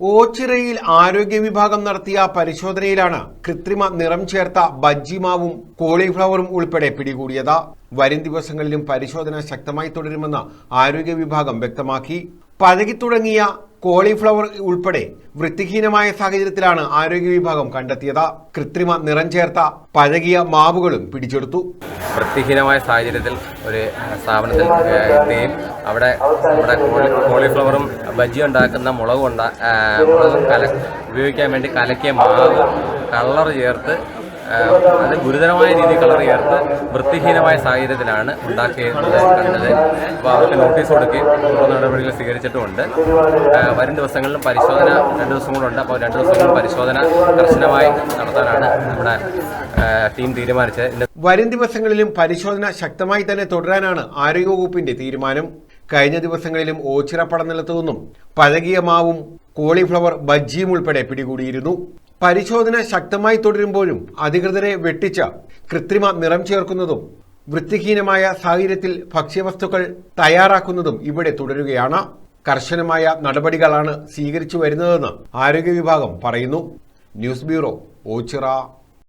ഓച്ചിറയിൽ ആരോഗ്യ വിഭാഗം നടത്തിയ പരിശോധനയിലാണ് കൃത്രിമ നിറം ചേർത്ത ബജ്ജിമാവും കോളിഫ്ലവറും ഉൾപ്പെടെ പിടികൂടിയത്. വരും ദിവസങ്ങളിലും പരിശോധന ശക്തമായി തുടരുമെന്ന് ആരോഗ്യ വിഭാഗം വ്യക്തമാക്കി. പഴകി തുടങ്ങിയ കോളിഫ്ലവർ ഉൾപ്പെടെ വൃത്തിഹീനമായ സാഹചര്യത്തിലാണ് ആരോഗ്യ വിഭാഗം കണ്ടെത്തിയത്. കൃത്രിമ നിറം ചേർത്ത പഴകിയ മാവുകളും പിടിച്ചെടുത്തു. വൃത്തിഹീനമായ സാഹചര്യത്തിൽ ഒരു സ്ഥാപനത്തിൽ എത്തുകയും അവിടെ നമ്മുടെ കോളിഫ്ലവറും ബജ്ജി ഉണ്ടാക്കുന്ന മുളകും മുളകും കല ഉപയോഗിക്കാൻ വേണ്ടി കലക്കിയ മാവ് കളർ ചേർത്ത് അത് ഗുരുതരമായ രീതിയിൽ കളർ ചേർത്ത് വൃത്തിഹീനമായ സാഹചര്യത്തിലാണ് ഉണ്ടാക്കിയത് കണ്ടത്. അപ്പോൾ അവർക്ക് നോട്ടീസ് കൊടുക്കുകയും തുടർ നടപടികൾ സ്വീകരിച്ചിട്ടുമുണ്ട്. വരും ദിവസങ്ങളിലും പരിശോധന രണ്ട് ദിവസം കൂടെ ഉണ്ട്. അപ്പോൾ രണ്ട് ദിവസങ്ങളിലും പരിശോധന കർശനമായി നടത്താനാണ് നമ്മുടെ ടീം തീരുമാനിച്ചത്. വരും ദിവസങ്ങളിലും പരിശോധന ശക്തമായി തന്നെ തുടരാനാണ് ആരോഗ്യവകുപ്പിന്റെ തീരുമാനം. കഴിഞ്ഞ ദിവസങ്ങളിലും ഓച്ചിറ പടനിലത്തു നിന്നും പഴകിയ മാവും കോളിഫ്ലവർ ബജ്ജിയും ഉൾപ്പെടെ പിടികൂടിയിരുന്നു. പരിശോധന ശക്തമായി തുടരുമ്പോഴും അധികൃതരെ വെട്ടിച്ച കൃത്രിമ നിറം ചേർക്കുന്നതും വൃത്തിഹീനമായ സാഹചര്യത്തിൽ ഭക്ഷ്യവസ്തുക്കൾ തയ്യാറാക്കുന്നതും ഇവിടെ തുടരുകയാണ്. കർശനമായ നടപടികളാണ് സ്വീകരിച്ചു വരുന്നതെന്ന് ആരോഗ്യ വിഭാഗം പറയുന്നു. News bureau Ochira.